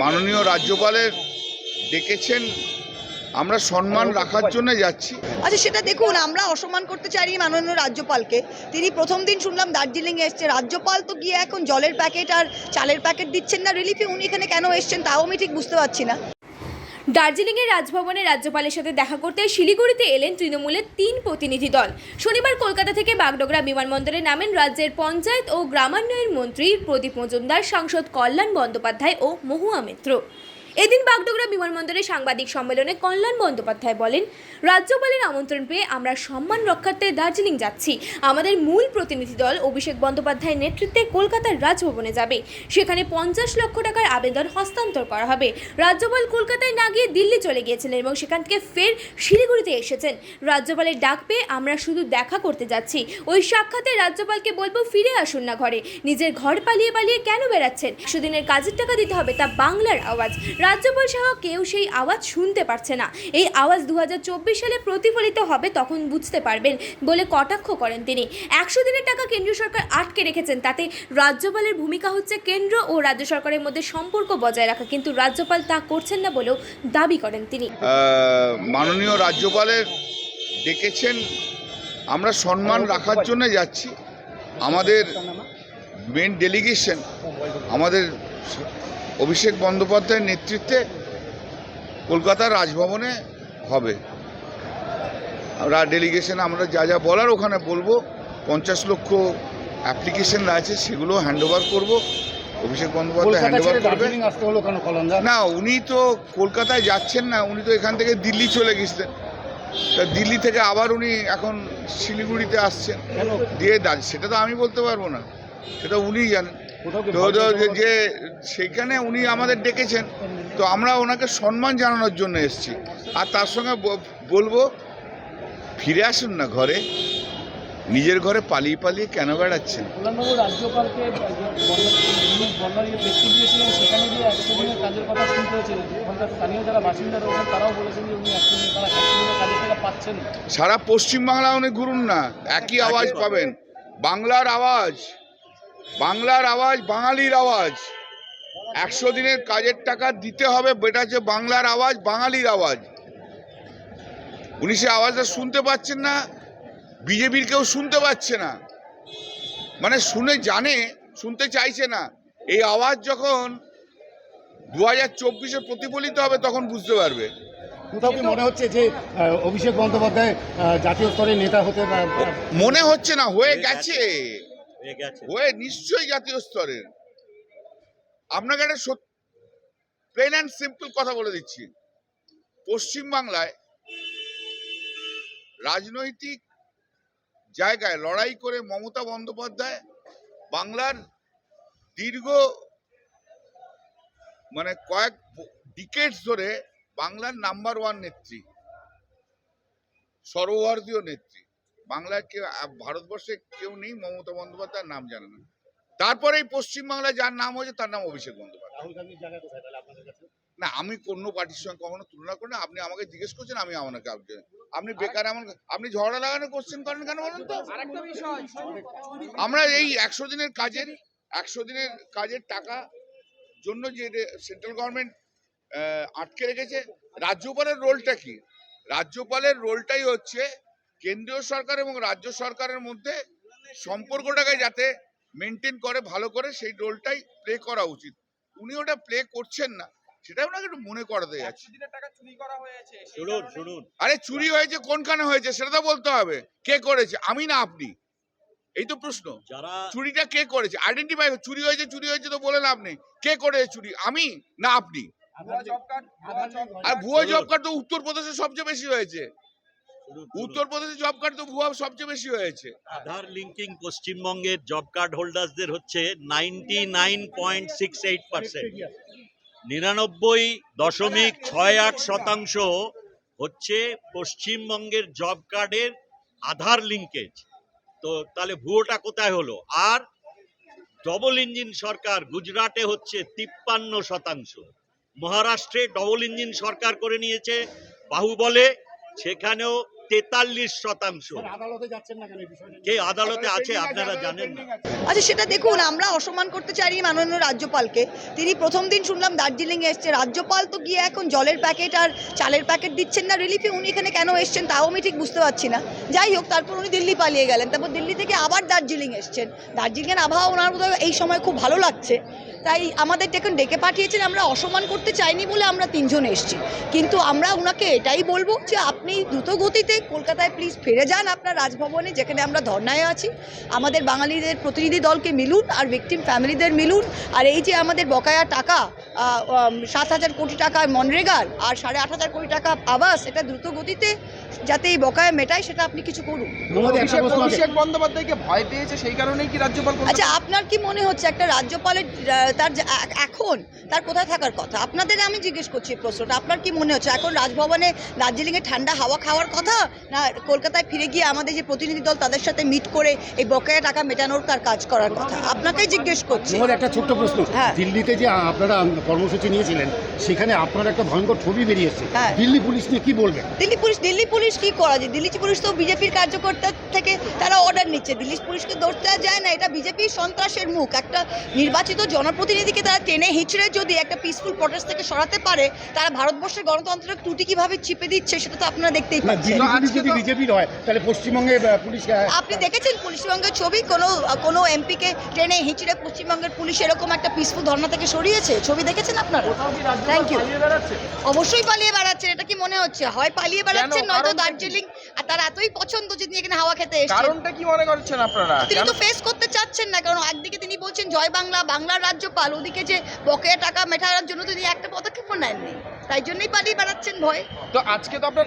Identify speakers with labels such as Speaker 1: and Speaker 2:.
Speaker 1: মাননীয় রাজ্যপালের ডেকেছেন, আমরা সম্মান রাখার জন্য যাচ্ছি।
Speaker 2: আচ্ছা সেটা দেখুন, আমরা অসম্মান করতে চাইনি মাননীয় রাজ্যপালকে। তিনি প্রথম দিন শুনলাম দার্জিলিংয়ে এসছে। রাজ্যপাল তো গিয়ে এখন জলের প্যাকেট আর চালের প্যাকেট দিচ্ছেন না, রিলিফে উনি এখানে কেন এসছেন, তাও আমি ঠিক বুঝতে পারছি না।
Speaker 3: দার্জিলিংয়ের রাজভবনে রাজ্যপালের সাথে দেখা করতে শিলিগুড়িতে এলেন তৃণমূলের তিন প্রতিনিধি দল। শনিবার কলকাতা থেকে বাগডোগরা বিমানবন্দরে নামেন রাজ্যের পঞ্চায়েত ও গ্রামান্বয়ের মন্ত্রী প্রদীপ মজুমদার, সাংসদ কল্যাণ বন্দ্যোপাধ্যায় ও মহুয়া মিত্র। এদিন বাগডোগরা বিমানবন্দরে সাংবাদিক সম্মেলনে কল্যাণ বন্দ্যোপাধ্যায় বলেন, রাজ্যপালের আমন্ত্রণ পেয়ে আমরা সম্মান রক্ষার্থে দার্জিলিং যাচ্ছি। আমাদের মূল প্রতিনিধি দল অভিষেক বন্দ্যোপাধ্যায়ের নেতৃত্বে কলকাতার রাজভবনে যাবে। সেখানে পঞ্চাশ লক্ষ টাকার আবেদন হস্তান্তর করা হবে। রাজ্যপাল কলকাতায় না গিয়ে দিল্লি চলে গিয়েছিলেন এবং সেখান থেকে ফের শিলিগুড়িতে এসেছেন। রাজ্যপালের ডাক পেয়ে আমরা শুধু দেখা করতে যাচ্ছি। ওই সাক্ষাতে রাজ্যপালকে বলব, ফিরে আসুন না ঘরে। নিজের ঘর পালিয়ে পালিয়ে কেন বেড়াচ্ছেন? সুদিনের কাজের টাকা দিতে হবে তা বাংলার আওয়াজ। রাজ্যপাল সহ কেউ সেই আওয়াজ শুনতে পারছে না। এই আওয়াজ দুহাজার চব্বিশ সালে প্রতিফলিত হবে তখন বুঝতে পারবেন বলে কটাক্ষ করেন তিনি। একশো দিনের টাকা কেন্দ্রীয় সরকার আটকে রেখেছেন, তাতে রাজ্যপালের ভূমিকা হচ্ছে কেন্দ্র ও রাজ্য সরকারের মধ্যে সম্পর্ক বজায় রাখা, কিন্তু রাজ্যপাল তা করছেন না বলেও দাবি করেন তিনি।
Speaker 1: মাননীয় রাজ্যপালের ডেকেছেন, আমরা সম্মান রাখার জন্য যাচ্ছি। আমাদের মেন ডেলিগেশন আমাদের অভিষেক বন্দ্যোপাধ্যায়ের নেতৃত্বে কলকাতার রাজভবনে হবে। আমরা ডেলিগেশন আমরা যা যা বলার ওখানে বলব। পঞ্চাশ লক্ষ অ্যাপ্লিকেশন আছে সেগুলো হ্যান্ড ওভার করব। অভিষেক বন্দ্যোপাধ্যায় হ্যান্ড ওভার করবে। না উনি তো কলকাতায় যাচ্ছেন না উনি তো এখান থেকে দিল্লি চলে গেছেন। তা দিল্লি থেকে আবার উনি এখন শিলিগুড়িতে আসছেন। দিয়ে সেটা তো আমি বলতে পারব না। সেটা উনিই জানেন। তো যে- সেখানে উনি আমাদের ডেকেছেন তো আমরা ওনাকে সম্মান জানানোর জন্য এসেছি। আর তার সঙ্গে বলব ফিরে আসুন না ঘরে নিজের ঘরে পালিয়ে পালিয়ে কেন বেড়াচ্ছেন। সারা পশ্চিমবাংলা উনি ঘুরুন না একই আওয়াজ পাবেন। বাংলার আওয়াজ। বাংলার আওয়াজ বাঙালির আওয়াজ। একশো দিনের কাজের টাকা দিতে হবে বেটা হচ্ছে বাংলার আওয়াজ বাঙালির আওয়াজ। উনি সে আওয়াজটা শুনতে পাচ্ছেন না বিজেপির কেউ শুনতে পাচ্ছে না। মানে শুনে জানে শুনতে চাইছে না। এই আওয়াজ যখন দু হাজার চব্বিশে প্রতিফলিত হবে তখন বুঝতে পারবে।
Speaker 4: কোথাও কি মনে হচ্ছে যে অভিষেক বন্দ্যোপাধ্যায় জাতীয় স্তরে নেতা হতে
Speaker 1: মনে হচ্ছে না হয়ে গেছে।
Speaker 5: হয়ে
Speaker 1: নিশ্চয়ই জাতীয় স্তরের। আপনাকে একটা প্লেন অ্যান্ড সিম্পল কথা বলে দিচ্ছি। পশ্চিমবাংলায় রাজনৈতিক জায়গায় লড়াই করে মমতা বন্দ্যোপাধ্যায় বাংলার দীর্ঘ মানে কয়েক ডিকেটস ধরে বাংলার নাম্বার ওয়ান নেত্রী, সর্বভারতীয় নেত্রী। বাংলায় কেউ ভারতবর্ষে কেউ নেই মমতা বন্দ্যোপাধ্যায়ের নাম জানে না। তারপরে এই পশ্চিমবাংলায় যার নাম হয়েছে তার নাম অভিষেক বন্দ্যোপাধ্যায়।
Speaker 4: রাহুল গান্ধীর জায়গা কোথায় তাহলে আপনাদের কাছে?
Speaker 1: না আমি কোনো পার্টির সঙ্গে কখনো তুলনা করি না। আপনি আমাকে জিজ্ঞেস করছেন আমি আপনাকে আপনি- আপনি বেকার এমন আপনি ঝগড়া লাগানো কোশ্চেন করেন কেন বলুন তো? আমরা এই একশো দিনের কাজের একশো দিনের কাজের টাকা জন্য যে সেন্ট্রাল গভর্নমেন্ট আটকে রেখেছে রাজ্যপালের রোলটা কি? রাজ্যপালের রোলটাই হচ্ছে কেন্দ্রীয় সরকার এবং রাজ্য সরকারের মধ্যে সম্পর্কটাকে যাতে মেনটেন করে ভালো করে সেই রোলটাই প্লে করা উচিত। উনি ওটা প্লে করছেন না সেটা ওনাকে একটু মনে করাতে যাচ্ছে।
Speaker 5: শুনুন শুনুন।
Speaker 1: আরে চুরি হয়েছে কোনখানে হয়েছে সেটা তো বলতে হবে। কে করেছে? আমি না আপনি? এই তো প্রশ্ন। চুরিটা কে করেছে? আইডেন্টিফাই চুরি হয়েছে চুরি হয়েছে তো বলে লাভ নেই। কে করেছে চুরি? আমি না আপনি? আর ভুয়ো জব কার্ড তো উত্তরপ্রদেশে সবচেয়ে বেশি হয়েছে। উত্তরপ্রদেশে জব কার্ড তো ভুয়া সবচেয়ে বেশি হয়েছে।
Speaker 5: আধার লিঙ্কিং পশ্চিমবঙ্গের জব কার্ড হোল্ডার্সদের হচ্ছে ninety nine point six eight percent নিরানব্বই দশমিক ছয় আট শতাংশ হচ্ছে পশ্চিমবঙ্গের জব কার্ডের আধার লিঙ্কেজ তো তাহলে ভুয়োটা কোথায় হলো? আর ডবল ইঞ্জিন সরকার গুজরাটে হচ্ছে তিপ্পান্ন শতাংশ। মহারাষ্ট্রে ডবল ইঞ্জিন সরকার করে নিয়েছে বাহুবলে সেখানেও তেতাল্লিশ শতাংশ।
Speaker 4: স্যার, আদালতে যাচ্ছেন না কেন এই বিষয়টা নিয়ে?
Speaker 5: কে আদালতে আছে আপনারা জানেন
Speaker 2: আচ্ছা সেটা দেখুন আমরা অসম্মান করতে চাইনি মাননীয় রাজ্যপালকে। তিনি প্রথম দিন শুনলাম দার্জিলিং এসছে। রাজ্যপাল তো গিয়ে এখন জলের প্যাকেট আর চালের প্যাকেট দিচ্ছেন না। রিলিফে উনি এখানে কেন এসছেন তাও আমি ঠিক বুঝতে পারছি না। যাই হোক তারপর উনি দিল্লি পালিয়ে গেলেন। তারপর দিল্লি থেকে আবার দার্জিলিং এসছেন। দার্জিলিংয়ের আবহাওয়া ওনার বোধহয় এই সময় খুব ভালো লাগছে। তাই আমাদের এখন ডেকে পাঠিয়েছেন আমরা অসম্মান করতে চাইনি বলে আমরা তিনজন এসেছি। কিন্তু আমরা ওনাকে এটাই বলব যে আপনি দ্রুত গতিতে কলকাতায় প্লিজ ফিরে যান আপনার রাজভবনে যেখানে আমরা ধর্নায় আছি। আমাদের বাঙালিদের প্রতিনিধি দলকে মিলুন আর ভিকটিম ফ্যামিলিদের মিলুন। আর এই যে আমাদের বকায়া টাকা আহ, সাত হাজার কোটি টাকা মনরেগার আর সাড়ে আট হাজার কোটি টাকা আবাস এটা দ্রুত গতিতে যাতে এই বকায়া মেটায় সেটা আপনি কিছু করুন।
Speaker 6: অভিষেক বন্দ্যোপাধ্যায়কে ভয় পেয়েছে সেই কারণেই কি রাজ্যপাল
Speaker 2: আচ্ছা আপনার কি মনে হচ্ছে একটা রাজ্যপালের তার যে এখন তার কোথায় থাকার কথা? আপনাদের আমি জিজ্ঞেস করছি প্রশ্নটা। আপনার কি মনে হচ্ছে এখন রাজভবনে দার্জিলিংয়ে ঠান্ডা হাওয়া খাওয়ার কথা? না কলকাতায় ফিরে গিয়ে আমাদের যে প্রতিনিধি দল তাদের সাথে মিট করে এই বকেয়া টাকা মেটানোর তার কাজ করার কথা। আপনাকেই জিজ্ঞেস করছি।
Speaker 4: মমতা একটা ছোট্ট প্রশ্ন।
Speaker 2: হ্যাঁ।
Speaker 4: দিল্লিতে যে আপনারা কর্মসূচি নিয়েছিলেন সেখানে আপনার একটা ভয়ঙ্কর ছবি বেরিয়েছে
Speaker 2: হ্যাঁ।
Speaker 4: দিল্লি পুলিশ নিয়ে কি বলবেন?
Speaker 2: দিল্লি পুলিশ দিল্লি পুলিশ কি করা যায়? দিল্লি পুলিশ তো বিজেপির কার্যকর্তা থেকে তারা অর্ডার নিচ্ছে। দিল্লি পুলিশকে ধরতে যায় না। এটা বিজেপির সন্ত্রাসের মুখ। একটা নির্বাচিত জনপ্রতিনিধিকে তারা টেনে হিচড়ে যদি একটা পিসফুল প্রটেস্ট থেকে সরাতে পারে তারা ভারতবর্ষের গণতন্ত্রের ত্রুটি কীভাবে চিপে দিচ্ছে সেটা তো আপনারা দেখতেই পাচ্ছেন।
Speaker 4: পুলিশ যদি বিজেপির হয় তাহলে পশ্চিমবঙ্গে পুলিশ
Speaker 2: আপনি দেখেছেন পশ্চিমবঙ্গের ছবি? কোনো কোনো এমপিকে ট্রেনে হিঁচড়ে পশ্চিমবঙ্গের পুলিশ এরকম একটা পিসফুল ধর্না থেকে সরিয়েছে? ছবি দেখেছেন আপনারা?
Speaker 7: থ্যাংক ইউ রাজ্যপাল পালিয়ে বেড়াচ্ছে?
Speaker 2: অবশ্যই পালিয়ে বেড়াচ্ছেন এটা কি মনে হচ্ছে? হয় পালিয়ে বেড়াচ্ছেন নয়তো দার্জিলিং আর তার এতই পছন্দ যে তিনি এখানে হাওয়া খেতে এসেছেন।
Speaker 6: কারণটা কি মনে করছেন আপনারা?
Speaker 2: তিনি তো ফেস করতে চাচ্ছেন না কারণ একদিকে তিনি বলছেন জয় বাংলা বাংলার রাজ্যপাল। ওদিকে যে বকেয়া টাকা মেটানোর জন্য তিনি একটা পদক্ষেপও নেননি। তাই জন্যই পালিয়ে বেড়াচ্ছেন ভয়।
Speaker 6: তো আজকে তো আপনার